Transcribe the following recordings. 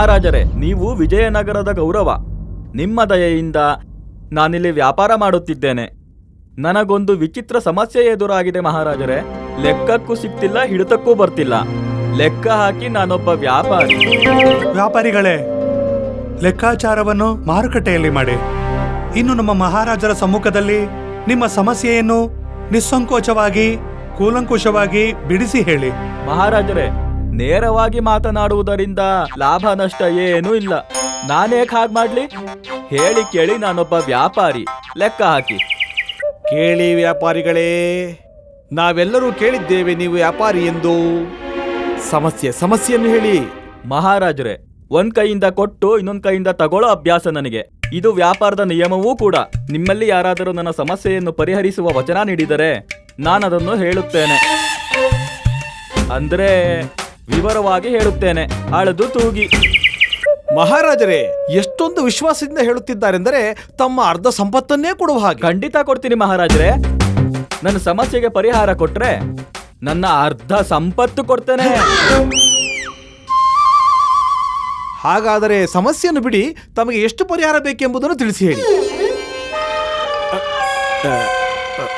ಮಹಾರಾಜರೇ ನೀವು ವಿಜಯನಗರದ ಗೌರವ. ನಿಮ್ಮ ದಯೆಯಿಂದ ನಾನಿಲ್ಲಿ ವ್ಯಾಪಾರ ಮಾಡುತ್ತಿದ್ದೇನೆ. ನನಗೊಂದು ವಿಚಿತ್ರ ಸಮಸ್ಯೆ ಎದುರಾಗಿದೆ ಮಹಾರಾಜರೇ. ಲೆಕ್ಕಕ್ಕೂ ಸಿಗ್ತಿಲ್ಲ ಹಿಡಿತಕ್ಕೂ ಬರ್ತಿಲ್ಲ. ಲೆಕ್ಕ ಹಾಕಿ ನಾನೊಬ್ಬ ವ್ಯಾಪಾರಿ. ವ್ಯಾಪಾರಿಗಳೇ ಲೆಕ್ಕಾಚಾರವನ್ನು ಮಾರುಕಟ್ಟೆಯಲ್ಲಿ ಮಾಡಿ. ಇನ್ನು ನಮ್ಮ ಮಹಾರಾಜರ ಸಮ್ಮುಖದಲ್ಲಿ ನಿಮ್ಮ ಸಮಸ್ಯೆಯನ್ನು ನಿಸ್ಸಂಕೋಚವಾಗಿ ಕೂಲಂಕುಷವಾಗಿ ಬಿಡಿಸಿ ಹೇಳಿ. ಮಹಾರಾಜರೇ ನೇರವಾಗಿ ಮಾತನಾಡುವುದರಿಂದ ಲಾಭ ನಷ್ಟ ಏನೂ ಇಲ್ಲ. ನಾನೇಕ್ ಹಾಗೆ ಮಾಡ್ಲಿ? ಹೇಳಿ ಕೇಳಿ ನಾನೊಬ್ಬ ವ್ಯಾಪಾರಿ. ಲೆಕ್ಕ ಹಾಕಿ. ಕೇಳಿ ವ್ಯಾಪಾರಿಗಳೇ ನಾವೆಲ್ಲರೂ ಕೇಳಿದ್ದೇವೆ ನೀವು ವ್ಯಾಪಾರಿ ಎಂದು. ಸಮಸ್ಯೆ ಸಮಸ್ಯೆಯನ್ನು ಹೇಳಿ. ಮಹಾರಾಜರೇ ಒಂದ್ ಕೈಯಿಂದ ಕೊಟ್ಟು ಇನ್ನೊಂದ್ ಕೈಯಿಂದ ತಗೊಳ್ಳೋ ಅಭ್ಯಾಸ ನನಗೆ. ಇದು ವ್ಯಾಪಾರದ ನಿಯಮವೂ ಕೂಡ. ನಿಮ್ಮಲ್ಲಿ ಯಾರಾದರೂ ನನ್ನ ಸಮಸ್ಯೆಯನ್ನು ಪರಿಹರಿಸುವ ವಚನ ನೀಡಿದರೆ ನಾನದನ್ನು ಹೇಳುತ್ತೇನೆ. ಅಂದ್ರೆ ವಿವರವಾಗಿ ಹೇಳುತ್ತೇನೆ. ಅಳದು ತೂಗಿ. ಮಹಾರಾಜರೇ ಎಷ್ಟೊಂದು ವಿಶ್ವಾಸದಿಂದ ಹೇಳುತ್ತಿದ್ದಾರೆಂದರೆ ತಮ್ಮ ಅರ್ಧ ಸಂಪತ್ತನ್ನೇ ಕೊಡುವ ಹಾಗೆ. ಖಂಡಿತ ಕೊಡ್ತೀನಿ ಮಹಾರಾಜರೇ. ನನ್ನ ಸಮಸ್ಯೆಗೆ ಪರಿಹಾರ ಕೊಟ್ರೆ ನನ್ನ ಅರ್ಧ ಸಂಪತ್ತು ಕೊಡ್ತೇನೆ. ಹಾಗಾದರೆ ಸಮಸ್ಯೆಯನ್ನು ಬಿಡಿ ತಮಗೆ ಎಷ್ಟು ಪರಿಹಾರ ಬೇಕೆಂಬುದನ್ನು ತಿಳಿಸಿ ಹೇಳಿ.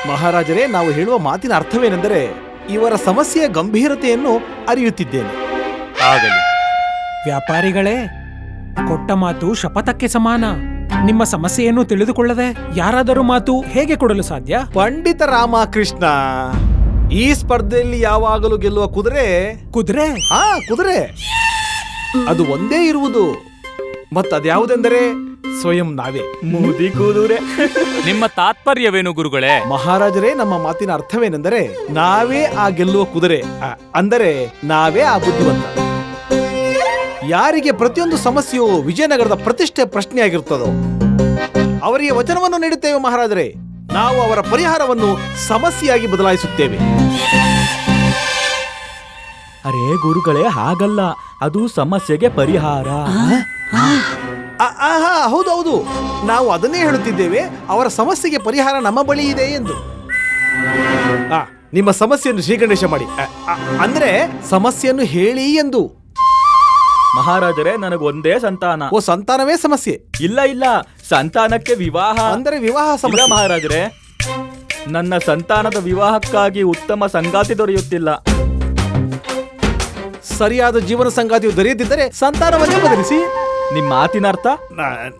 ಮಹಾರಾಜರೇ ನಾವು ಹೇಳುವ ಮಾತಿನ ಅರ್ಥವೇನೆಂದರೆ ಇವರ ಸಮಸ್ಯೆಯ ಗಂಭೀರತೆಯನ್ನು ಅರಿಯುತ್ತಿದ್ದೇನೆ. ಆಗಲಿ. ವ್ಯಾಪಾರಿಗಳೇ ಕೊಟ್ಟ ಮಾತು ಶಪಥಕ್ಕೆ ಸಮಾನ. ನಿಮ್ಮ ಸಮಸ್ಯೆಯನ್ನು ತಿಳಿದುಕೊಳ್ಳದೆ ಯಾರಾದರೂ ಮಾತು ಹೇಗೆ ಕೊಡಲು ಸಾಧ್ಯ? ಪಂಡಿತ ರಾಮಕೃಷ್ಣ ಈ ಸ್ಪರ್ಧೆಯಲ್ಲಿ ಯಾವಾಗಲೂ ಗೆಲ್ಲುವ ಕುದುರೆ? ಕುದುರೆ? ಹಾ ಕುದುರೆ. ಅದು ಒಂದೇ ಇರುವುದು. ಮತ್ತದ್ಯಾವುದೆಂದರೆ ಸ್ವಯಂ ನಾವೇ. ಮುದಿ ಕೂದೂರೆ. ನಿಮ್ಮ ತಾತ್ಪರ್ಯವೇನು ಗುರುಗಳೇ? ಮಹಾರಾಜರೇ ನಮ್ಮ ಮಾತಿನ ಅರ್ಥವೇನೆಂದರೆ ನಾವೇ ಆ ಗೆಲ್ಲುವ ಕುದುರೆ. ಅ, ಅಂದರೆ ನಾವೇ ಆ ಬುದ್ಧಿವಂತ. ಯಾರಿಗೆ ಪ್ರತಿಯೊಂದು ಸಮಸ್ಯೆಯು ವಿಜಯನಗರದ ಪ್ರತಿಷ್ಠೆ ಪ್ರಶ್ನೆಯಾಗಿರುತ್ತದೋ ಅವರಿಗೆ ವಚನವನ್ನು ನೀಡುತ್ತೇವೆ ಮಹಾರಾಜರೇ. ನಾವು ಅವರ ಪರಿಹಾರವನ್ನು ಸಮಸ್ಯೆಯಾಗಿ ಬದಲಾಯಿಸುತ್ತೇವೆ. ಅರೇ ಗುರುಗಳೇ ಹಾಗಲ್ಲ. ಅದು ಸಮಸ್ಯೆಗೆ ಪರಿಹಾರ. ಆಹಾ ಹೌದೌದು ನಾವು ಅದನ್ನೇ ಹೇಳುತ್ತಿದ್ದೇವೆ. ಅವರ ಸಮಸ್ಯೆಗೆ ಪರಿಹಾರ ನಮ್ಮ ಬಳಿ ಇದೆ ಎಂದು. ಆ, ನಿಮ್ಮ ಸಮಸ್ಯೆಯನ್ನು ಶ್ರೀಗಣೇಶ ಮಾಡಿ. ಅ, ಅ, ಅಂದ್ರೆ ಸಮಸ್ಯೆಯನ್ನು ಹೇಳಿ ಎಂದು. ಮಹಾರಾಜರೇ ನನಗೊಂದೇ ಸಂತಾನ. ಓ ಸಂತಾನವೇ ಸಮಸ್ಯೆ. ಇಲ್ಲ ಇಲ್ಲ. ಸಂತಾನಕ್ಕೆ ವಿವಾಹ. ಅಂದರೆ ವಿವಾಹ ಇಲ್ಲ ಸಮಸ್ಯೆ. ಮಹಾರಾಜರೇ. ನನ್ನ ಸಂತಾನದ ವಿವಾಹಕ್ಕಾಗಿ ಉತ್ತಮ ಸಂಗಾತಿ ದೊರೆಯುತ್ತಿಲ್ಲ. ಸರಿಯಾದ ಜೀವನ ಸಂಗಾತಿಯು ದೊರೆಯುತ್ತಿದ್ದರೆ ಸಂತಾನವನ್ನೇ ಬದಲಿಸಿ. ನಿಮ್ ಮಾತಿನ ಅರ್ಥ?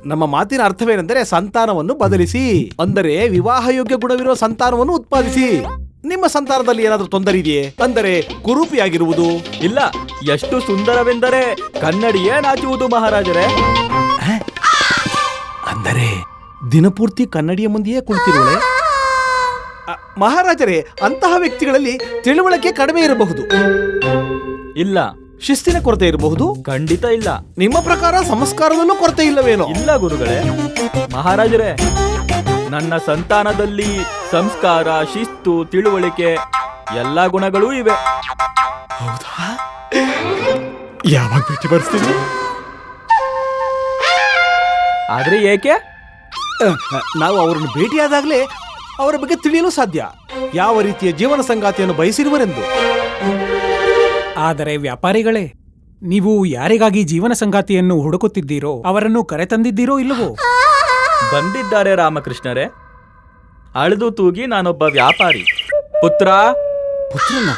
ನಮ್ಮ ಮಾತಿನ ಅರ್ಥವೇನೆಂದರೆ ಸಂತಾನವನ್ನು ಬದಲಿಸಿ. ಅಂದರೆ ವಿವಾಹ ಯೋಗ್ಯ ಗುಣವಿರುವ ಸಂತಾನವನ್ನು ಉತ್ಪಾದಿಸಿ. ನಿಮ್ಮ ಸಂತಾನದಲ್ಲಿ ಏನಾದರೂ ತೊಂದರೆ ಇದೆಯೇ? ಅಂದರೆ ಕುರೂಪಿಯಾಗಿರುವುದು. ಇಲ್ಲ ಎಷ್ಟು ಸುಂದರವೆಂದರೆ ಕನ್ನಡಿಯೇ ನಾಚುವುದು ಮಹಾರಾಜರೇ. ಅಂದರೆ ದಿನಪೂರ್ತಿ ಕನ್ನಡಿಯ ಮುಂದೆಯೇ ಕುಳಿತಿರುವಳೆ? ಅ, ಮಹಾರಾಜರೇ ಅಂತಹ ವ್ಯಕ್ತಿಗಳಲ್ಲಿ ತಿಳುವಳಿಕೆ ಕಡಿಮೆ ಇರಬಹುದು. ಇಲ್ಲ ಶಿಸ್ತಿನ ಕೊರತೆ ಇರಬಹುದು? ಖಂಡಿತ ಇಲ್ಲ. ನಿಮ್ಮ ಪ್ರಕಾರ ಸಂಸ್ಕಾರದಲ್ಲೂ ಕೊರತೆ ಇಲ್ಲವೇನೋ? ಇಲ್ಲ ಗುರುಗಳೇ. ಮಹಾರಾಜರೇ ನನ್ನ ಸಂತಾನದಲ್ಲಿ ಸಂಸ್ಕಾರ ಶಿಸ್ತು ತಿಳುವಳಿಕೆ ಎಲ್ಲ ಗುಣಗಳೂ ಇವೆ. ಯಾವಾಗ ಭೇಟಿ ಬರ್ತೀನಿ ಆದ್ರೆ ಏಕೆ? ನಾವು ಅವರನ್ನು ಭೇಟಿಯಾದಾಗಲೇ ಅವರ ಬಗ್ಗೆ ತಿಳಿಯಲು ಸಾಧ್ಯ. ಯಾವ ರೀತಿಯ ಜೀವನ ಸಂಗಾತಿಯನ್ನು ಬಯಸಿರುವರೆಂದು. ಆದರೆ ವ್ಯಾಪಾರಿಗಳೇ ನೀವು ಯಾರಿಗಾಗಿ ಜೀವನ ಸಂಗಾತಿಯನ್ನು ಹುಡುಕುತ್ತಿದ್ದೀರೋ ಅವರನ್ನು ಕರೆತಂದಿದ್ದೀರೋ ಇಲ್ಲವೋ? ಬಂದಿದ್ದಾರೆ ರಾಮಕೃಷ್ಣರೇ. ಅಳೆದು ತೂಗಿ ನಾನೊಬ್ಬ ವ್ಯಾಪಾರಿ. ಪುತ್ರ? ಪುತ್ರನ?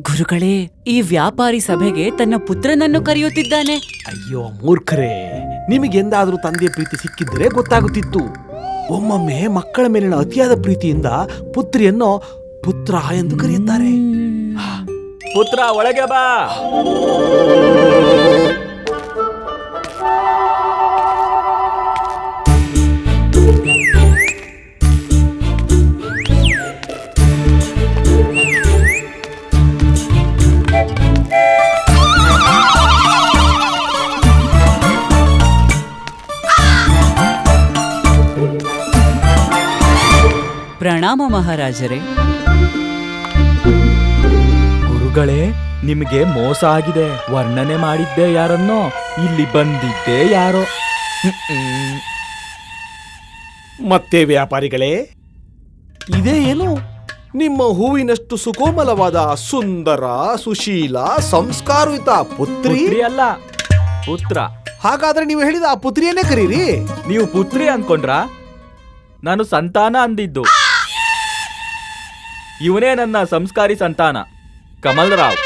ಗುರುಗಳೇ ಈ ವ್ಯಾಪಾರಿ ಸಭೆಗೆ ತನ್ನ ಪುತ್ರನನ್ನು ಕರೆಯುತ್ತಿದ್ದಾನೆ. ಅಯ್ಯೋ ಮೂರ್ಖರೇ ನಿಮಗೆಂದಾದರೂ ತಂದೆಯ ಪ್ರೀತಿ ಸಿಕ್ಕಿದ್ದರೆ ಗೊತ್ತಾಗುತ್ತಿತ್ತು. ಒಮ್ಮೊಮ್ಮೆ ಮಕ್ಕಳ ಮೇಲಿನ ಅತಿಯಾದ ಪ್ರೀತಿಯಿಂದ ಪುತ್ರಿಯನ್ನು ಪುತ್ರ ಎಂದು ಕರೆಯುತ್ತಾರೆ. ಪುತ್ರ ಒಳಗೆ ಬಾ. ಪ್ರಣಾಮ ಮಹಾರಾಜರೇ. ಗುರುಗಳೇ ನಿಮಗೆ ಮೋಸ ಆಗಿದೆ. ವರ್ಣನೆ ಮಾಡಿದ್ದೆ ಯಾರನ್ನೋ ಇಲ್ಲಿ ಬಂದಿದ್ದೆ ಯಾರೋ. ಮತ್ತೆ ವ್ಯಾಪಾರಿಗಳೇ ಇದೇ ಏನು? ನಿಮ್ಮ ಹೂವಿನಷ್ಟು ಸುಕೋಮಲವಾದ ಸುಂದರ ಸುಶೀಲ ಸಂಸ್ಕಾರಯುತ ಪುತ್ರಿ? ಪುತ್ರಿ ಅಲ್ಲ ಪುತ್ರ. ಹಾಗಾದ್ರೆ ನೀವು ಹೇಳಿದ ಆ ಪುತ್ರಿಯನ್ನೇ ಕರೀರಿ. ನೀವು ಪುತ್ರಿ ಅನ್ಕೊಂಡ್ರಾ? ನಾನು ಸಂತಾನ ಅಂದಿದ್ದು. ಇವನೇ ನನ್ನ ಸಂಸ್ಕಾರಿ ಸಂತಾನ. ಕಮಲ್ ರಾವ್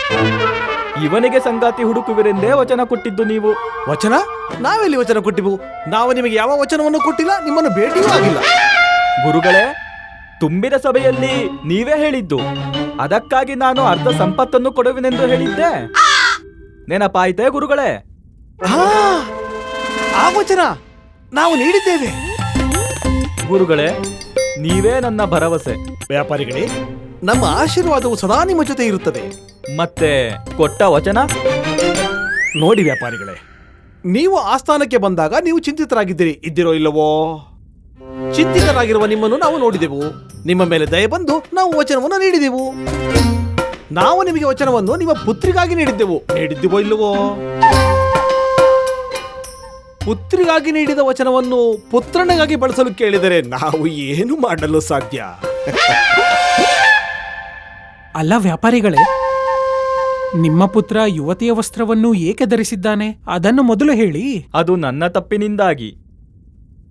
ಇವನಿಗೆ ಸಂಗಾತಿ ಹುಡುಕುವಿರೆಂದೇ ವಚನ ಕೊಟ್ಟಿದ್ದು ನೀವು. ವಚನ? ನಾವೆಲ್ಲಿ ವಚನ ಕೊಟ್ಟಿವು? ನಾವು ನಿಮಗೆ ಯಾವ ವಚನವನ್ನು ಕೊಟ್ಟಿಲ್ಲ ನಿಮ್ಮನ್ನು ಭೇಟಿಯೂ ಆಗಿಲ್ಲ. ಗುರುಗಳೇ ತುಂಬಿದ ಸಭೆಯಲ್ಲಿ ನೀವೇ ಹೇಳಿದ್ದು. ಅದಕ್ಕಾಗಿ ನಾನು ಅರ್ಧ ಸಂಪತ್ತನ್ನು ಕೊಡುವೆನೆಂದು ಹೇಳಿದ್ದೆ. ನೆನಪಾಯಿತೇ ಗುರುಗಳೇ? ಹಾ, ಆ ವಚನ ನಾವು ನೀಡಿದ್ದೇವೆ. ಗುರುಗಳೇ ನೀವೇ ನನ್ನ ಭರವಸೆ. ವ್ಯಾಪಾರಿಗಳೇ ನಮ್ಮ ಆಶೀರ್ವಾದವು ಸದಾ ನಿಮ್ಮ ಜೊತೆ ಇರುತ್ತದೆ. ಮತ್ತೆ ಕೊಟ್ಟ ವಚನ? ನೋಡಿ ವ್ಯಾಪಾರಿಗಳೇ ನೀವು ಆಸ್ಥಾನಕ್ಕೆ ಬಂದಾಗ ನೀವು ಚಿಂತಿತರಾಗಿದ್ದೀರಿ ಇದ್ದಿರೋ ಇಲ್ಲವೋ? ಚಿಂತಿತರಾಗಿರುವ ನಿಮ್ಮನ್ನು ನಾವು ನೋಡಿದೆವು. ನಿಮ್ಮ ಮೇಲೆ ದಯ ಬಂದು ನಾವು ವಚನವನ್ನು ನೀಡಿದೆವು. ನಾವು ನಿಮಗೆ ವಚನವನ್ನು ನಿಮ್ಮ ಪುತ್ರಿಗಾಗಿ ನೀಡಿದ್ದೆವು. ನೀಡಿದ್ದೆವೋ ಇಲ್ಲವೋ? ಪುತ್ರಿಗಾಗಿ ನೀಡಿದ ವಚನವನ್ನು ಪುತ್ರನಿಗಾಗಿ ಬಳಸಲು ಕೇಳಿದರೆ ನಾವು ಏನು ಮಾಡಲು ಸಾಧ್ಯ? ಅಲ್ಲ ವ್ಯಾಪಾರಿಗಳೇ ನಿಮ್ಮ ಪುತ್ರ ಯುವತಿಯ ವಸ್ತ್ರವನ್ನು ಏಕೆ ಧರಿಸಿದ್ದಾನೆ? ಅದನ್ನು ಮೊದಲು ಹೇಳಿ. ಅದು ನನ್ನ ತಪ್ಪಿನಿಂದಾಗಿ.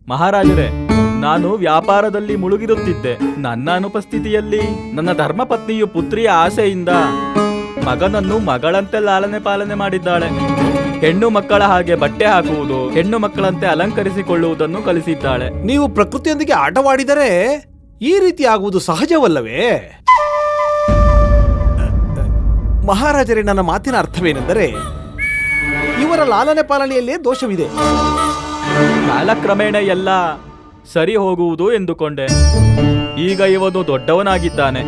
ಮಹಾರಾಜರೇ ನಾನು ವ್ಯಾಪಾರದಲ್ಲಿ ಮುಳುಗಿರುತ್ತಿದ್ದೆ ನನ್ನ ಅನುಪಸ್ಥಿತಿಯಲ್ಲಿ ನನ್ನ ಧರ್ಮಪತ್ನಿಯು ಪುತ್ರಿಯ ಆಸೆಯಿಂದ ಮಗನನ್ನು ಮಗಳಂತೆ ಲಾಲನೆ ಪಾಲನೆ ಮಾಡಿದ್ದಾಳೆ. ಹೆಣ್ಣು ಮಕ್ಕಳ ಹಾಗೆ ಬಟ್ಟೆ ಹಾಕುವುದು ಹೆಣ್ಣು ಮಕ್ಕಳಂತೆ ಅಲಂಕರಿಸಿಕೊಳ್ಳುವುದನ್ನು ಕಲಿಸಿದ್ದಾಳೆ. ನೀವು ಪ್ರಕೃತಿಯೊಂದಿಗೆ ಆಟವಾಡಿದರೆ ಈ ರೀತಿ ಆಗುವುದು ಸಹಜವಲ್ಲವೇ? ಮಹಾರಾಜರೇ ನನ್ನ ಮಾತಿನ ಅರ್ಥವೇನೆಂದರೆ ಇವರ ಲಾಲನೆ ಪಾಲನೆಯಲ್ಲೇ ದೋಷವಿದೆ. ಕಾಲಕ್ರಮೇಣ ಎಲ್ಲ ಸರಿ ಹೋಗುವುದು ಎಂದುಕೊಂಡೆ. ಈಗ ಇವನು ದೊಡ್ಡವನಾಗಿದ್ದಾನೆ.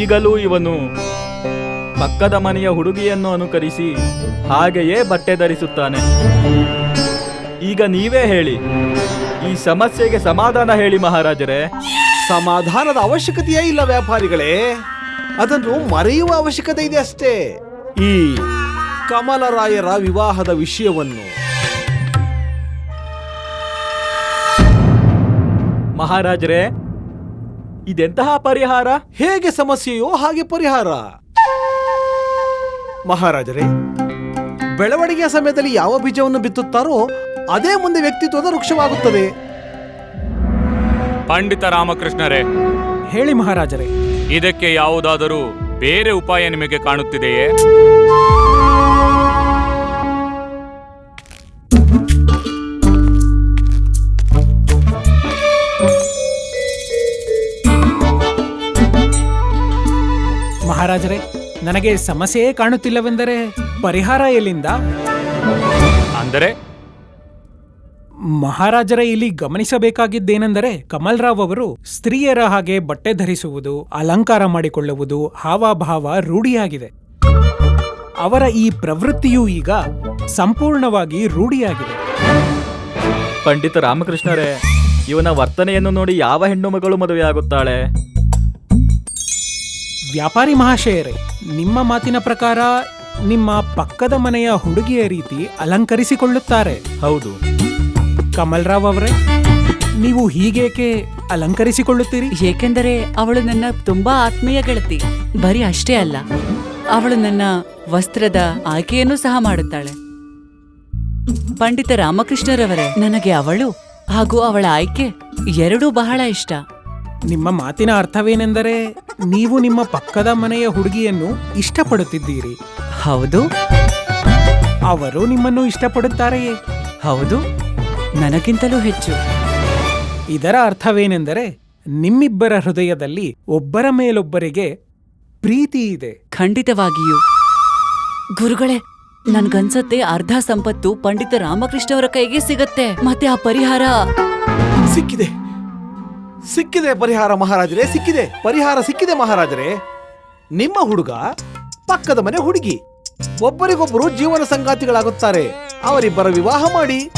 ಈಗಲೂ ಇವನು ಪಕ್ಕದ ಮನೆಯ ಹುಡುಗಿಯನ್ನು ಅನುಕರಿಸಿ ಹಾಗೆಯೇ ಬಟ್ಟೆ ಧರಿಸುತ್ತಾನೆ. ಈಗ ನೀವೇ ಹೇಳಿ ಈ ಸಮಸ್ಯೆಗೆ ಸಮಾಧಾನ ಹೇಳಿ ಮಹಾರಾಜರೇ. ಸಮಾಧಾನದ ಅವಶ್ಯಕತೆಯೇ ಇಲ್ಲ ವ್ಯಾಪಾರಿಗಳೇ. ಅದನ್ನು ಮರೆಯುವ ಅವಶ್ಯಕತೆ ಇದೆ ಅಷ್ಟೇ. ಈ ಕಮಲರಾಯರ ವಿವಾಹದ ವಿಷಯವನ್ನು ಮಹಾರಾಜರೇ ಇದೆಂತಹ ಪರಿಹಾರ? ಹೇಗೆ ಸಮಸ್ಯೆಯೋ ಹಾಗೆ ಪರಿಹಾರ. ಮಹಾರಾಜರೇ ಬೆಳವಣಿಗೆಯ ಸಮಯದಲ್ಲಿ ಯಾವ ಬೀಜವನ್ನು ಬಿತ್ತುತ್ತಾರೋ ಅದೇ ಮುಂದೆ ವ್ಯಕ್ತಿತ್ವದ ವೃಕ್ಷವಾಗುತ್ತದೆ. ಪಂಡಿತ ರಾಮಕೃಷ್ಣರೇ. ಹೇಳಿ ಮಹಾರಾಜರೇ. ಇದಕ್ಕೆ ಯಾವುದಾದರೂ ಬೇರೆ ಉಪಾಯ ನಿಮಗೆ ಕಾಣುತ್ತಿದೆಯೇ? ಮಹಾರಾಜರೇ ನನಗೆ ಸಮಸ್ಯೆಯೇ ಕಾಣುತ್ತಿಲ್ಲವೆಂದರೆ ಪರಿಹಾರ ಎಲ್ಲಿಂದ? ಅಂದರೆ ಮಹಾರಾಜರ ಇಲ್ಲಿ ಗಮನಿಸಬೇಕಾಗಿದ್ದೇನೆಂದರೆ ಕಮಲ್ ರಾವ್ ಅವರು ಸ್ತ್ರೀಯರ ಹಾಗೆ ಬಟ್ಟೆ ಧರಿಸುವುದು ಅಲಂಕಾರ ಮಾಡಿಕೊಳ್ಳುವುದು ಹಾವಭಾವ ರೂಢಿಯಾಗಿದೆ. ಅವರ ಈ ಪ್ರವೃತ್ತಿಯೂ ಈಗ ಸಂಪೂರ್ಣವಾಗಿ ರೂಢಿಯಾಗಿದೆ. ಪಂಡಿತ ರಾಮಕೃಷ್ಣರೇ ಇವನ ವರ್ತನೆಯನ್ನು ನೋಡಿ ಯಾವ ಹೆಣ್ಣು ಮಗಳು ಮದುವೆಯಾಗುತ್ತಾಳೆ? ವ್ಯಾಪಾರಿ ಮಹಾಶಯರೇ ನಿಮ್ಮ ಮಾತಿನ ಪ್ರಕಾರ ನಿಮ್ಮ ಪಕ್ಕದ ಮನೆಯ ಹುಡುಗಿಯ ರೀತಿ ಅಲಂಕರಿಸಿಕೊಳ್ಳುತ್ತಾರೆ. ಹೌದು. ಕಮಲ್ ರಾವ್ ಅವರೇ ನೀವು ಹೀಗೇಕೆ ಅಲಂಕರಿಸಿಕೊಳ್ಳುತ್ತೀರಿ? ಏಕೆಂದರೆ ಅವಳು ನನ್ನ ತುಂಬಾ ಆತ್ಮೀಯ ಗೆಳತಿ. ಬರೀ ಅಷ್ಟೇ ಅಲ್ಲ ಅವಳು ನನ್ನ ವಸ್ತ್ರದ ಆಯ್ಕೆಯನ್ನು ಸಹ ಮಾಡುತ್ತಾಳೆ. ಪಂಡಿತ ರಾಮಕೃಷ್ಣರವರೇ ನನಗೆ ಅವಳು ಹಾಗೂ ಅವಳ ಆಯ್ಕೆ ಎರಡೂ ಬಹಳ ಇಷ್ಟ. ನಿಮ್ಮ ಮಾತಿನ ಅರ್ಥವೇನೆಂದರೆ ನೀವು ನಿಮ್ಮ ಪಕ್ಕದ ಮನೆಯ ಹುಡುಗಿಯನ್ನು ಇಷ್ಟಪಡುತ್ತಿದ್ದೀರಿ. ಹೌದು. ಅವರು ನಿಮ್ಮನ್ನು ಇಷ್ಟಪಡುತ್ತಾರೆಯೇ? ಹೌದು. ನನಗಿಂತಲೂ ಹೆಚ್ಚು. ಇದರ ಅರ್ಥವೇನೆಂದರೆ ನಿಮ್ಮಿಬ್ಬರ ಹೃದಯದಲ್ಲಿ ಒಬ್ಬರ ಮೇಲೊಬ್ಬರಿಗೆ ಪ್ರೀತಿ ಇದೆ. ಖಂಡಿತವಾಗಿಯೂ. ಗುರುಗಳೇ ನನ್ಗನ್ಸತ್ತೆ ಅರ್ಧ ಸಂಪತ್ತು ಪಂಡಿತ ರಾಮಕೃಷ್ಣ ಅವರ ಕೈಗೆ ಸಿಗತ್ತೆ. ಮತ್ತೆ ಆ ಪರಿಹಾರ? ಸಿಕ್ಕಿದೆ. ಸಿಕ್ಕಿದೆ ಪರಿಹಾರ ಮಹಾರಾಜರೇ ಸಿಕ್ಕಿದೆ. ಪರಿಹಾರ ಸಿಕ್ಕಿದೆ ಮಹಾರಾಜರೇ. ನಿಮ್ಮ ಹುಡುಗ ಪಕ್ಕದ ಮನೆ ಹುಡುಗಿ. ಒಬ್ಬರಿಗೊಬ್ಬರು ಜೀವನ ಸಂಗಾತಿಗಳಾಗುತ್ತಾರೆ. ಅವರಿಬ್ಬರ ವಿವಾಹ ಮಾಡಿ.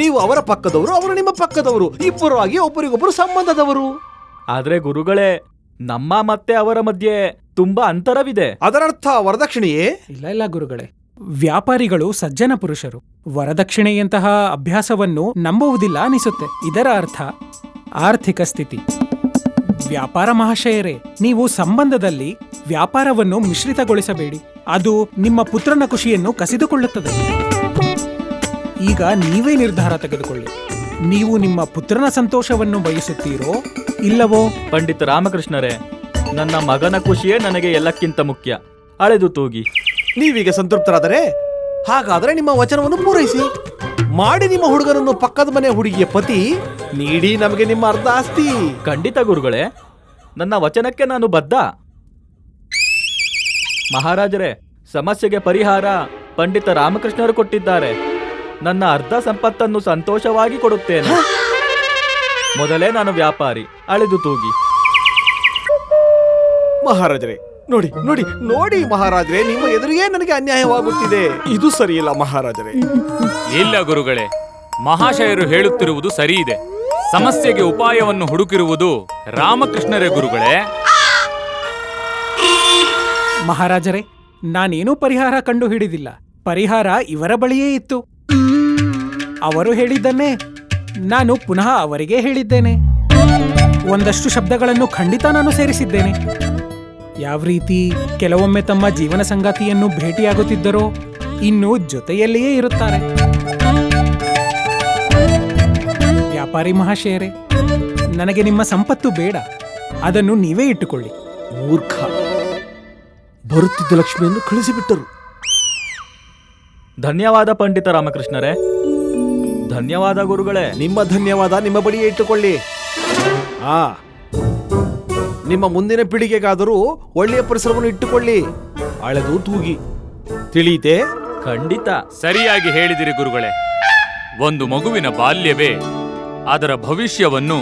ನೀವು ಅವರ ಪಕ್ಕದವರು ಅವರು ನಿಮ್ಮ ಪಕ್ಕದವರು ಇಬ್ಬರು ಆಗಿ ಒಬ್ಬರಿಗೊಬ್ಬರು ಸಂಬಂಧದವರು. ಆದ್ರೆ ಗುರುಗಳೇ ನಮ್ಮ ಮತ್ತೆ ಅವರ ಮಧ್ಯೆ ತುಂಬಾ ಅಂತರವಿದೆ. ಅದರರ್ಥ ವರದಕ್ಷಿಣೆಯೇ? ಇಲ್ಲ ಇಲ್ಲ ಗುರುಗಳೇ. ವ್ಯಾಪಾರಿಗಳು ಸಜ್ಜನ ಪುರುಷರು. ವರದಕ್ಷಿಣೆಯಂತಹ ಅಭ್ಯಾಸವನ್ನು ನಂಬುವುದಿಲ್ಲ ಅನಿಸುತ್ತೆ. ಇದರ ಅರ್ಥ ಆರ್ಥಿಕ ಸ್ಥಿತಿ. ವ್ಯಾಪಾರ ಮಹಾಶಯರೇ ನೀವು ಸಂಬಂಧದಲ್ಲಿ ವ್ಯಾಪಾರವನ್ನು ಮಿಶ್ರಿತಗೊಳಿಸಬೇಡಿ. ಅದು ನಿಮ್ಮ ಪುತ್ರನ ಖುಷಿಯನ್ನು ಕಸಿದುಕೊಳ್ಳುತ್ತದೆ. ಈಗ ನೀವೇ ನಿರ್ಧಾರ ತೆಗೆದುಕೊಳ್ಳಿ. ನೀವು ನಿಮ್ಮ ಪುತ್ರನ ಸಂತೋಷವನ್ನು ಬಯಸುತ್ತೀರೋ ಇಲ್ಲವೋ? ಪಂಡಿತ ರಾಮಕೃಷ್ಣರೇ ನನ್ನ ಮಗನ ಖುಷಿಯೇ ನನಗೆ ಎಲ್ಲಕ್ಕಿಂತ ಮುಖ್ಯ. ಅಳೆದು ತೂಗಿ. ನೀವೀಗ ಸಂತೃಪ್ತರಾದರೆ ಹಾಗಾದರೆ ನಿಮ್ಮ ವಚನವನ್ನು ಪೂರೈಸಿ. ಮಾಡಿ ನಿಮ್ಮ ಹುಡುಗನನ್ನು ಪಕ್ಕದ ಮನೆ ಹುಡುಗಿಯ ಪತಿ ನೀಡಿ ನಮಗೆ ನಿಮ್ಮ ಅರ್ಧ ಆಸ್ತಿ. ಖಂಡಿತ ಗುರುಗಳೇ ನನ್ನ ವಚನಕ್ಕೆ ನಾನು ಬದ್ಧ. ಮಹಾರಾಜರೇ ಸಮಸ್ಯೆಗೆ ಪರಿಹಾರ ಪಂಡಿತ ರಾಮಕೃಷ್ಣರು ಕೊಟ್ಟಿದ್ದಾರೆ. ನನ್ನ ಅರ್ಧ ಸಂಪತ್ತನ್ನು ಸಂತೋಷವಾಗಿ ಕೊಡುತ್ತೇನೆ. ಮೊದಲೇ ನಾನು ವ್ಯಾಪಾರಿ ಅಳೆದು ತೂಗಿ. ಮಹಾರಾಜರೇ ನೋಡಿ ನೋಡಿ ನೋಡಿ ಮಹಾರಾಜರೇ ನಿಮ್ಮ ಎದುರಿಗೆ ನನಗೆ ಅನ್ಯಾಯವಾಗುತ್ತಿದೆ. ಇದು ಸರಿಯಿಲ್ಲ ಮಹಾರಾಜರೇ. ಇಲ್ಲ ಗುರುಗಳೇ ಮಹಾಶಯರು ಹೇಳುತ್ತಿರುವುದು ಸರಿ ಇದೆ ಸಮಸ್ಯೆಗೆ ಉಪಾಯವನ್ನು ಹುಡುಕಿರುವುದು ರಾಮಕೃಷ್ಣರೇ ಗುರುಗಳೇ. ಮಹಾರಾಜರೇ ನಾನೇನೂ ಪರಿಹಾರ ಕಂಡು ಹಿಡಿದಿಲ್ಲ ಪರಿಹಾರ ಇವರ ಬಳಿಯೇ ಇತ್ತು. ಅವರು ಹೇಳಿದ್ದನ್ನೇ ನಾನು ಪುನಃ ಅವರಿಗೆ ಹೇಳಿದ್ದೇನೆ. ಒಂದಷ್ಟು ಶಬ್ದಗಳನ್ನು ಖಂಡಿತ ನಾನು ಸೇರಿಸಿದ್ದೇನೆ. ಯಾವ ರೀತಿ ಕೆಲವೊಮ್ಮೆ ತಮ್ಮ ಜೀವನ ಸಂಗಾತಿಯನ್ನು ಭೇಟಿಯಾಗುತ್ತಿದ್ದರೋ ಇನ್ನು ಜೊತೆಯಲ್ಲಿಯೇ ಇರುತ್ತಾರೆ. ವ್ಯಾಪಾರಿ ಮಹಾಶಯರೇ, ನನಗೆ ನಿಮ್ಮ ಸಂಪತ್ತು ಬೇಡ. ಅದನ್ನು ನೀವೇ ಇಟ್ಟುಕೊಳ್ಳಿ. ಮೂರ್ಖ. ಬರುತ್ತಿದ್ದ ಲಕ್ಷ್ಮಿಯನ್ನು ಕಳಿಸಿಬಿಟ್ಟರು. ಧನ್ಯವಾದ ಪಂಡಿತ ರಾಮಕೃಷ್ಣರೇ. ಧನ್ಯವಾದ ಗುರುಗಳೇ. ನಿಮ್ಮ ಧನ್ಯವಾದ ನಿಮ್ಮ ಬಳಿಯೇ ಇಟ್ಟುಕೊಳ್ಳಿ. ಆ ನಿಮ್ಮ ಮುಂದಿನ ಪೀಳಿಗೆಗಾದರೂ ಒಳ್ಳೆಯ ಪರಿಸರವನ್ನು ಇಟ್ಟುಕೊಳ್ಳಿ. ಅಳೆದು ತೂಗಿ. ತಿಳಿಯಿತೆ? ಖಂಡಿತ. ಸರಿಯಾಗಿ ಹೇಳಿದಿರಿ ಗುರುಗಳೇ. ಒಂದು ಮಗುವಿನ ಬಾಲ್ಯವೇ ಅದರ ಭವಿಷ್ಯವನ್ನು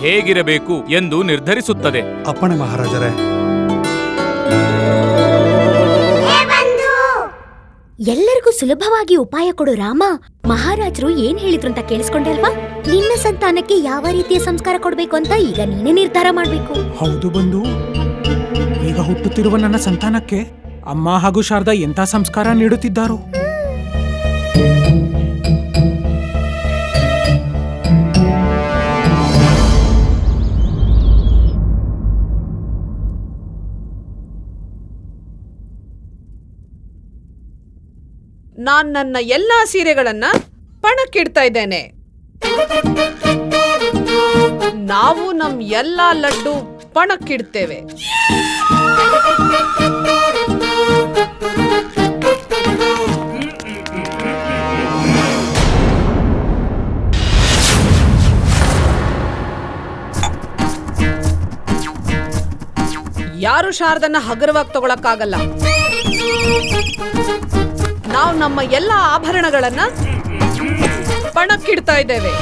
ಹೇಗಿರಬೇಕು ಎಂದು ನಿರ್ಧರಿಸುತ್ತದೆ. ಅಪ್ಪಣೆ ಮಹಾರಾಜರೇ ಎಲ್ಲರಿಗೂ ಸುಲಭವಾಗಿ ಉಪಾಯ ಕೊಡು ರಾಮ. ಮಹಾರಾಜರು ಏನ್ ಹೇಳಿದ್ರು ಅಂತ ಕೇಳಿಸ್ಕೊಂಡೆ ಅಲ್ವಾ? ನಿನ್ನ ಸಂತಾನಕ್ಕೆ ಯಾವ ರೀತಿಯ ಸಂಸ್ಕಾರ ಕೊಡ್ಬೇಕು ಅಂತ ಈಗ ನೀನೇ ನಿರ್ಧಾರ ಮಾಡ್ಬೇಕು. ಹೌದು ಬಂದು ಈಗ ಹುಟ್ಟುತ್ತಿರುವ ನನ್ನ ಸಂತಾನಕ್ಕೆ ಅಮ್ಮ ಹಾಗೂ ಶಾರದಾ ಎಂಥ ಸಂಸ್ಕಾರ ನೀಡುತ್ತಿದ್ದಾರೋ? ನಾನ್ ನನ್ನ ಎಲ್ಲಾ ಸೀರೆಗಳನ್ನ ಪಣಕ್ಕಿಡ್ತಾ ಇದ್ದೇನೆ. ನಾವು ನಮ್ ಎಲ್ಲ ಲಡ್ಡು ಪಣಕ್ಕಿಡ್ತೇವೆ. ಯಾರು ಶಾರದನ್ನ ಹಗುರವಾಗಿ ತಗೊಳಕ್ಕಾಗಲ್ಲ? ನಾವು ನಮ್ಮ ಎಲ್ಲ ಆಭರಣಗಳನ್ನ ಪಣಕ್ಕಿಡ್ತಾ ಇದ್ದೇವೆ.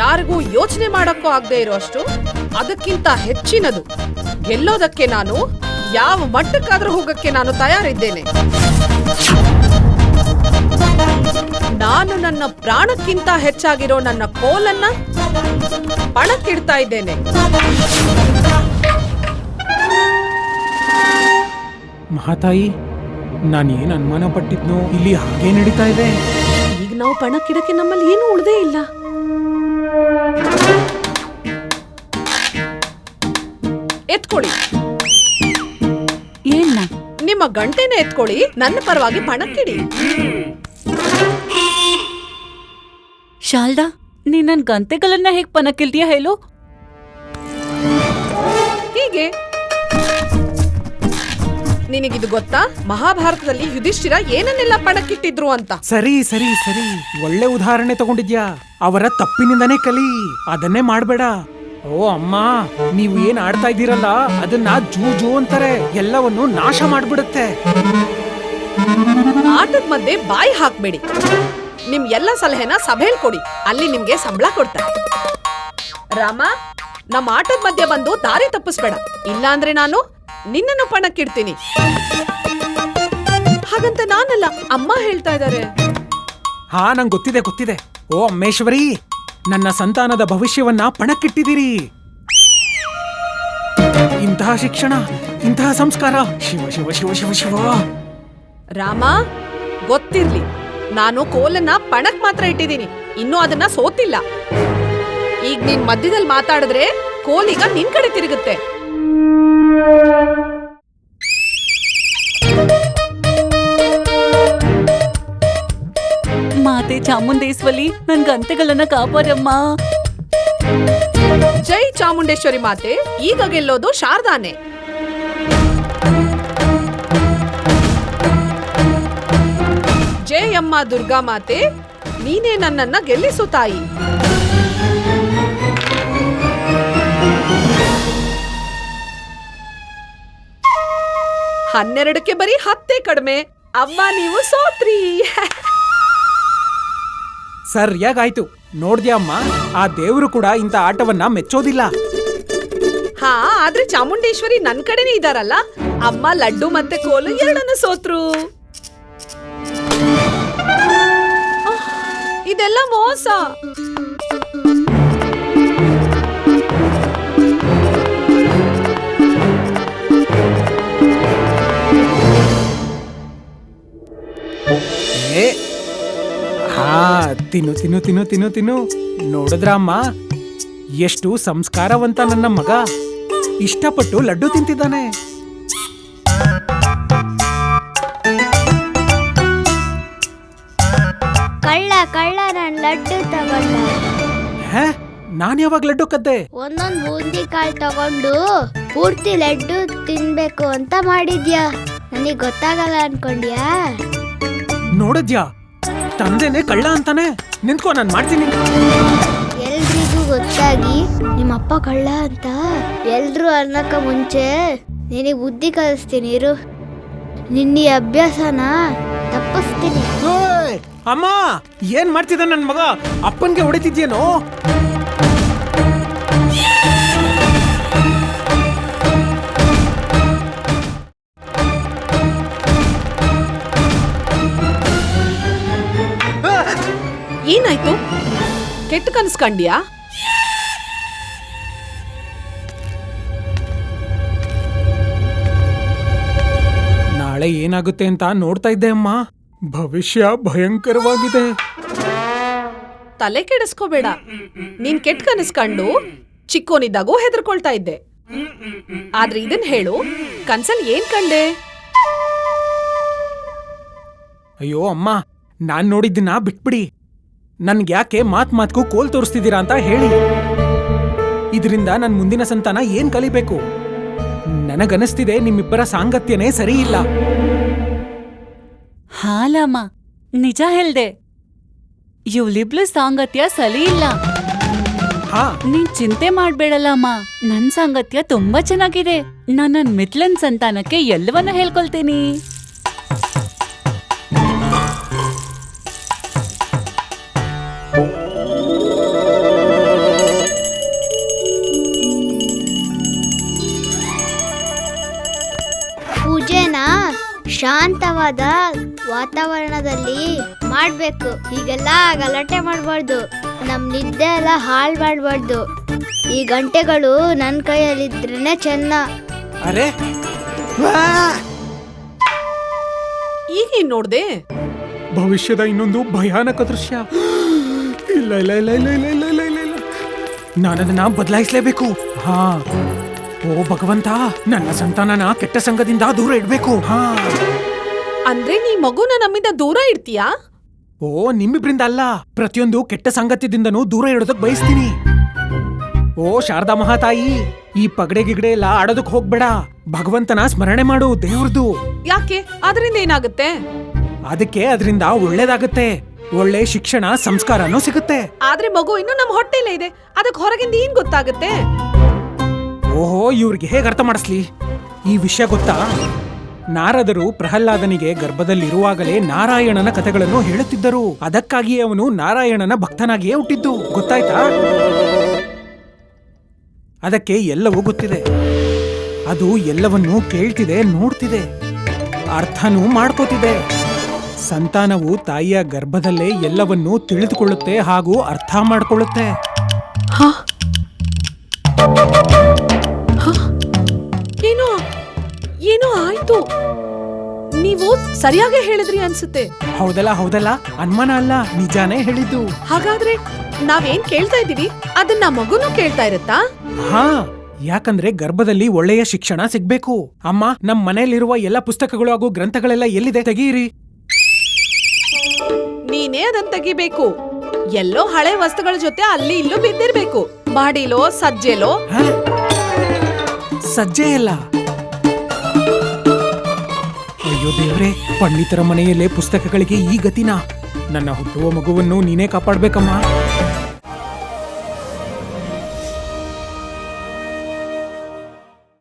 ಯಾರಿಗೂ ಯೋಚನೆ ಮಾಡಕ್ಕೂ ಆಗದೆ ಇರುವಷ್ಟು ಅದಕ್ಕಿಂತ ಹೆಚ್ಚಿನದು. ಗೆಲ್ಲೋದಕ್ಕೆ ನಾನು ಯಾವ ಮಟ್ಟಕ್ಕಾದ್ರೂ ಹೋಗಕ್ಕೆ ನಾನು ತಯಾರಿದ್ದೇನೆ. ನಾನು ನನ್ನ ಪ್ರಾಣಕ್ಕಿಂತ ಹೆಚ್ಚಾಗಿರೋ ನನ್ನ ಕೋಲನ್ನ ಪಣಕ್ಕಿಡ್ತಾ ಇದ್ದೇನೆ. ಮಹಾತಾಯಿ ನಾನೇನ್ ಅನುಮಾನ ಪಟ್ಟಿದ್ನೋ ಇಲ್ಲಿ ಹಾಗೆ ನಡೀತಾ ಇದೆ. ಈಗ ನಾವು ಪಣಕ್ಕಿಡಕ್ಕೆ ನಮ್ಮಲ್ಲಿ ಏನು ಉಳ್ದೇ ಇಲ್ಲ. ಎತ್ಕೊಳ್ಳಿ. ಏನ್ನ ನಿಮ್ಮ ಗಂಟೆನ ಎತ್ಕೊಳ್ಳಿ ನನ್ನ ಪರವಾಗಿ ಪಣಕ್ಕಿಡಿ. ಶಾಲ್ದಾ ನೀನ್ ನನ್ ಗಂತೆಗಳನ್ನ ಹೇಗ್ ಪನಕ್ಕಿಲ್ತೀಯ ಹೇಳು? ಹೀಗೆ. ನಿನಗಿದು ಗೊತ್ತಾ? ಮಹಾಭಾರತದಲ್ಲಿ ಯುಧಿಷ್ಠಿರ ಏನನ್ನೆಲ್ಲ ಪಣಕ್ಕಿಟ್ಟಿದ್ರು ಅಂತ? ಸರಿ ಸರಿ ಸರಿ. ಒಳ್ಳೆ ಉದಾಹರಣೆ ತಗೊಂಡಿದ್ಯಾ? ಅವರ ತಪ್ಪಿನಿಂದನೇ ಕಲಿ. ಅದನ್ನೇ ಮಾಡ್ಬೇಡ. ಓ ಅಮ್ಮ ನೀವು ಏನ್ ಆಡ್ತಾ ಇದ್ದೀರಲ್ಲ? ಅದನ್ನ ಜೂ ಜೂ ಅಂತಾರೆ. ಎಲ್ಲವನ್ನು ನಾಶ ಮಾಡ್ಬಿಡುತ್ತೆ. ಆಟದ ಮಧ್ಯೆ ಬಾಯಿ ಹಾಕ್ಬೇಡಿ. ನಿಮ್ ಎಲ್ಲ ಸಲಹೆನ ಸಭೆಯಲ್ಲಿ ಕೊಡಿ ಅಲ್ಲಿ ನಿಮ್ಗೆ ಸಂಬಳ ಕೊಡ್ತಾರೆ. ರಾಮ ನಮ್ಮ ಆಟದ ಮಧ್ಯೆ ಬಂದು ದಾರಿ ತಪ್ಪಿಸ್ಬೇಡ. ಇಲ್ಲ ಅಂದ್ರೆ ನಾನು ನಿನ್ನನ್ನು ಪಣಕ್ಕಿಡ್ತೀನಿ. ಹಾಗಂತ ನಾನಲ್ಲ ಅಮ್ಮ ಹೇಳ್ತಾ ಇದ್ದಾರೆ ಹಾ ನಂಗ್ ಗೊತ್ತಿದೆ ಗೊತ್ತಿದೆ. ಓ ಅಮ್ಮೇಶ್ವರಿ ನನ್ನ ಸಂತಾನದ ಭವಿಷ್ಯವನ್ನ ಪಣಕ್ಕಿಟ್ಟಿದ್ದೀರಿ. ಇಂತಹ ಶಿಕ್ಷಣ ಇಂತಹ ಸಂಸ್ಕಾರ. ಶಿವ ಶಿವ ಶಿವ ಶಿವ ಶಿವ. ರಾಮ ಗೊತ್ತಿರ್ಲಿ. ನಾನು ಕೋಲನ್ನ ಪಣಕ್ ಮಾತ್ರ ಇಟ್ಟಿದ್ದೀನಿ. ಇನ್ನೂ ಅದನ್ನ ಸೋತಿಲ್ಲ. ಈಗ ನೀನ್ ಮಧ್ಯದಲ್ಲಿ ಮಾತಾಡಿದ್ರೆ ಕೋಲೀಗ ನಿನ್ ಕಡೆ ತಿರುಗುತ್ತೆ. ಮಾತೆ ಚಾಮುಂಡೇಶ್ವರಿ ನನ್ ಗಂತೆಗಳನ್ನ ಕಾಪಾಡಮ್ಮ. ಜೈ ಚಾಮುಂಡೇಶ್ವರಿ ಮಾತೆ ಈಗ ಗೆಲ್ಲೋದು ಶಾರದಾನೆ. ಅಮ್ಮ ದುರ್ಗಾ ಮಾತೆ ನೀನೇ ನನ್ನನ್ನ ಗೆಲ್ಲಿಸು ತಾಯಿ. ಹನ್ನೆರಡಕ್ಕೆ ಬರೀ ಹತ್ತೇ ಕಡಿಮೆ. ಅಮ್ಮ ನೀವು ಸೋತ್ರಿ. ಸರಿಯಾಗಾಯ್ತು. ನೋಡ್ದ್ಯಾ ಅಮ್ಮ? ಆ ದೇವರು ಕೂಡ ಇಂಥ ಆಟವನ್ನ ಮೆಚ್ಚೋದಿಲ್ಲ. ಹಾ ಆದ್ರೆ ಚಾಮುಂಡೇಶ್ವರಿ ನನ್ ಕಡೆನೇ ಇದಾರಲ್ಲ. ಅಮ್ಮ ಲಡ್ಡು ಮತ್ತೆ ಕೋಲು ಎರಡನ್ನು ಸೋತ್ರು. ಇದೆಲ್ಲ ಮೋಸ. ತಿನ್ನು ತಿನ್ನು ತಿನ್ನು ತಿನ್ನು ತಿನ್ನು. ನೋಡಿದ್ರ ಅಮ್ಮ ಎಷ್ಟು ಸಂಸ್ಕಾರವಂತ ನನ್ನ ಮಗ. ಇಷ್ಟಪಟ್ಟು ಲಡ್ಡು ತಿಂತಿದ್ದಾನೆ. ಕಳ್ಳ ಕಳ್ಳ ನನ್ ಲಡ್ಡು ತಗೊಂಡ. ಹೇ ನಾನ್ ಯಾವಾಗ ಲಡ್ಡು ಕದ್ದೆ? ಒಂದೊಂದ್ ಬೂಂದಿ ಕಾಳು ತಗೊಂಡು ಪೂರ್ತಿ ಲಡ್ಡು ತಿನ್ಬೇಕು ಅಂತ ಮಾಡಿದ್ಯಾ? ನನಗ್ ಗೊತ್ತಾಗಲ್ಲ ಅನ್ಕೊಂಡ್ಯಾ? ನೋಡಿದ್ಯಾ? ತಂದೆನೆ ಕಳ್ಳ ಅಂತಾನೆ? ನಿಂತ್ಕೋ ನಾನು ಮಾಡ್ತೀನಿ. ಎಲ್ರಿಗೂ ಗೊತ್ತಾಗಿ ನಿಮ್ಮಪ್ಪ ಕಳ್ಳ ಅಂತ. ಎಲ್ರು ಅನ್ನಕ್ಕ ಮುಂಚೆ ನಿನಗೆ ಬುದ್ಧಿ ಕಲಿಸ್ತೀನಿ ಇರು. ನಿನ್ನ ಈ ಅಭ್ಯಾಸನ ತಪ್ಪಿಸ್ತೀನಿ. ಅಮ್ಮ ಏನ್ ಮಾಡ್ತಿದ್ದ ನನ್ನ ಮಗ? ಅಪ್ಪನ್ಗೆ ಹೊಡಿತಿದ್ಯೇನೋ? ಏನಾಯ್ತು? ಕೆಟ್ಟ ಕನ್ಸ್ಕಂಡ್ಯಾ ನಾಳೆ ಏನಾಗುತ್ತೆ ಅಂತ ನೋಡ್ತಾ ಇದ್ದೆ ಅಮ್ಮ. ಭವಿಷ್ಯ ಭಯಂಕರವಾಗಿದೆ. ತಲೆ ಕೆಡಿಸ್ಕೋಬೇಡ. ನೀನ್ ಕೆಟ್ಟ ಕನಸ್ ಕಂಡು ಚಿಕ್ಕೋನಿದ್ದಾಗೂ ಹೆದರ್ಕೊಳ್ತಾ ಇದ್ದೆ. ಆದ್ರೆ ಇದನ್ ಹೇಳು ಕನ್ಸಲ್ ಏನ್ ಕಂಡೆ? ಅಯ್ಯೋ ಅಮ್ಮ ನಾನ್ ನೋಡಿದ್ದನ್ನ ಬಿಟ್ಬಿಡಿ. ನನ್ಗೆ ಯಾಕೆ ಮಾತ್ ಮಾತ್ಗೂ ಕೋಲ್ ತೋರಿಸ್ತಿದ್ದೀರಾ ಅಂತ ಹೇಳಿ. ಇದರಿಂದ ನನ್ ಮುಂದಿನ ಸಂತಾನ ಏನ್ ಕಲಿಬೇಕು? ನನಗನಿಸ್ತಿದೆ ನಿಮ್ಮಿಬ್ಬರ ಸಾಂಗತ್ಯನೇ ಸರಿ ಇಲ್ಲ ಹಾಲಮ್ಮ ನಿಜ ಹೇಳ್ದೆ. ಇವ್ಲಿಬ್ಳು ಸಾಂಗತ್ಯ ಸಲಿ ಇಲ್ಲ. ಹಾ. ನೀನ್ ಚಿಂತೆ ಮಾಡ್ಬೇಡಲ್ಲಮ್ಮ ನನ್ ಸಾಂಗತ್ಯ ತುಂಬಾ ಚೆನ್ನಾಗಿದೆ. ನಾನು ನನ್ ಮಿತ್ಲನ್ ಸಂತಾನಕ್ಕೆ ಎಲ್ಲವನ್ನ ಹೇಳ್ಕೊಳ್ತೀನಿ. ಪೂಜೆನ ಶಾಂತವಾದ ವಾತಾವರಣದಲ್ಲಿ ಮಾಡ್ಬೇಕು. ಹೀಗೆಲ್ಲ ಗಲಾಟೆ ಮಾಡಬಾರ್ದು. ನಮ್ ನಿದ್ದೆ ಎಲ್ಲ ಹಾಳು ಮಾಡಬಾರ್ದು. ಈ ಗಂಟೆಗಳು ನನ್ನ ಕೈಯಲ್ಲಿದ್ರೇನೆ ಚೆನ್ನ. ಅರೆ ಈಗೇನ್ ನೋಡ್ದೆ? ಭವಿಷ್ಯದ ಇನ್ನೊಂದು ಭಯಾನಕ ದೃಶ್ಯ. ಇಲ್ಲ ಇಲ್ಲ ಇಲ್ಲ ಇಲ್ಲ ಇಲ್ಲ ಇಲ್ಲ ಇಲ್ಲ ಇಲ್ಲ ಇಲ್ಲ. ನಾನದನ್ನ ಬದಲಾಯಿಸಲೇಬೇಕು. ಹಾ. ಓ ಭಗವಂತ ನನ್ನ ಸಂತಾನನ ಕೆಟ್ಟ ಸಂಘದಿಂದ ದೂರ ಇಡ್ಬೇಕು. ಹಾ. ಅಂದ್ರೆ ನೀ ಮಗುನ ನಮ್ಮಿಂದ ದೂರ ಇಡ್ತೀಯಾ? ಓ ನಿಮ್ಮಿಬ್ರಿಂದ ಅಲ್ಲ. ಪ್ರತಿಯೊಂದು ಕೆಟ್ಟ ಸಂಗತಿದಿಂದನೂ ದೂರ ಇಡೋದಕ್ ಬಯಸ್ತೀನಿ. ಓ ಶಾರದಾ ಮಹಾತಾಯಿ ಈ ಪಗಡೆ ಗಿಗಡೆ ಎಲ್ಲ ಆಡೋದಕ್ ಹೋಗ್ಬೇಡ. ಭಗವಂತನ ಸ್ಮರಣೆ ಮಾಡು ದೇವ್ರದು. ಯಾಕೆ? ಅದರಿಂದ ಏನಾಗುತ್ತೆ? ಅದಕ್ಕೆ ಅದರಿಂದ ಒಳ್ಳೇದಾಗುತ್ತೆ. ಒಳ್ಳೆ ಶಿಕ್ಷಣ ಸಂಸ್ಕಾರನೂ ಸಿಗುತ್ತೆ. ಆದ್ರೆ ಮಗು ಇನ್ನು ನಮ್ಮ ಹೊಟ್ಟೆಲೇ ಇದೆ. ಅದಕ್ಕೆ ಹೊರಗಿಂದ ಏನ್ ಗೊತ್ತಾಗುತ್ತೆ? ಓಹೋ ಇವ್ರಿಗೆ ಹೇಗೆ ಅರ್ಥ ಮಾಡಿಸ್ಲಿ? ಈ ವಿಷಯ ಗೊತ್ತಾ? ನಾರದರು ಪ್ರಹ್ಲಾದನಿಗೆ ಗರ್ಭದಲ್ಲಿರುವಾಗಲೇ ನಾರಾಯಣನ ಕಥೆಗಳನ್ನು ಹೇಳುತ್ತಿದ್ದರು. ಅದಕ್ಕಾಗಿಯೇ ಅವನು ನಾರಾಯಣನ ಭಕ್ತನಾಗಿಯೇ ಹುಟ್ಟಿದ್ದು. ಗೊತ್ತಾಯ್ತಾ? ಅದಕ್ಕೆ ಎಲ್ಲವೂ ಗೊತ್ತಿದೆ. ಅದು ಎಲ್ಲವನ್ನೂ ಕೇಳ್ತಿದೆ, ನೋಡ್ತಿದೆ. ಅರ್ಥನೂ ಮಾಡ್ಕೋತಿದೆ. ಸಂತಾನವು ತಾಯಿಯ ಗರ್ಭದಲ್ಲೇ ಎಲ್ಲವನ್ನೂ ತಿಳಿದುಕೊಳ್ಳುತ್ತೆ ಹಾಗೂ ಅರ್ಥ ಮಾಡ್ಕೊಳ್ಳುತ್ತೆ. ಏನೋ ಆಯ್ತು. ನೀವು ಸರಿಯಾಗೇ ಹೇಳಿದ್ರಿ ಅನ್ಸುತ್ತೆ. ಹೌದಲ್ಲ ಹೌದಲ್ಲ. ಅನುಮಾನ ಅಲ್ಲ ನಿಜಾನೇ ಹೇಳಿದ್ದು. ಹಾಗಾದ್ರೆ ನಾವೇನ್ ಕೇಳ್ತಾ ಇದೀವಿ ಅದನ್ನ ಮಗುನು ಕೇಳ್ತಾ ಇರುತ್ತಾ? ಹಾ ಯಾಕಂದ್ರೆ ಗರ್ಭದಲ್ಲಿ ಒಳ್ಳೆಯ ಶಿಕ್ಷಣ ಸಿಗ್ಬೇಕು. ಅಮ್ಮ ನಮ್ ಮನೆಯಲ್ಲಿರುವ ಎಲ್ಲ ಪುಸ್ತಕಗಳು ಹಾಗೂ ಗ್ರಂಥಗಳೆಲ್ಲ ಎಲ್ಲಿದೆ? ತೆಗೀರಿ. ನೀನೇ ಅದನ್ ತೆಗಿಬೇಕು. ಎಲ್ಲೋ ಹಳೆ ವಸ್ತುಗಳ ಜೊತೆ ಅಲ್ಲಿ ಇಲ್ಲೂ ಬಿದ್ದಿರ್ಬೇಕು. ಬಾಡಿಲೋ ಸಜ್ಜೆಲೋ? ಹಾ? ಸಜ್ಜೆ ಇಲ್ಲ ಅಯ್ಯೋ ದೇವ್ರೆ ಪಂಡಿತರ ಮನೆಯಲ್ಲೇ ಪುಸ್ತಕಗಳಿಗೆ ಈ ಗತಿನ? ನನ್ನ ಹುಟ್ಟುವ ಮಗುವನ್ನು ನೀನೇ ಕಾಪಾಡ್ಬೇಕಮ್ಮ.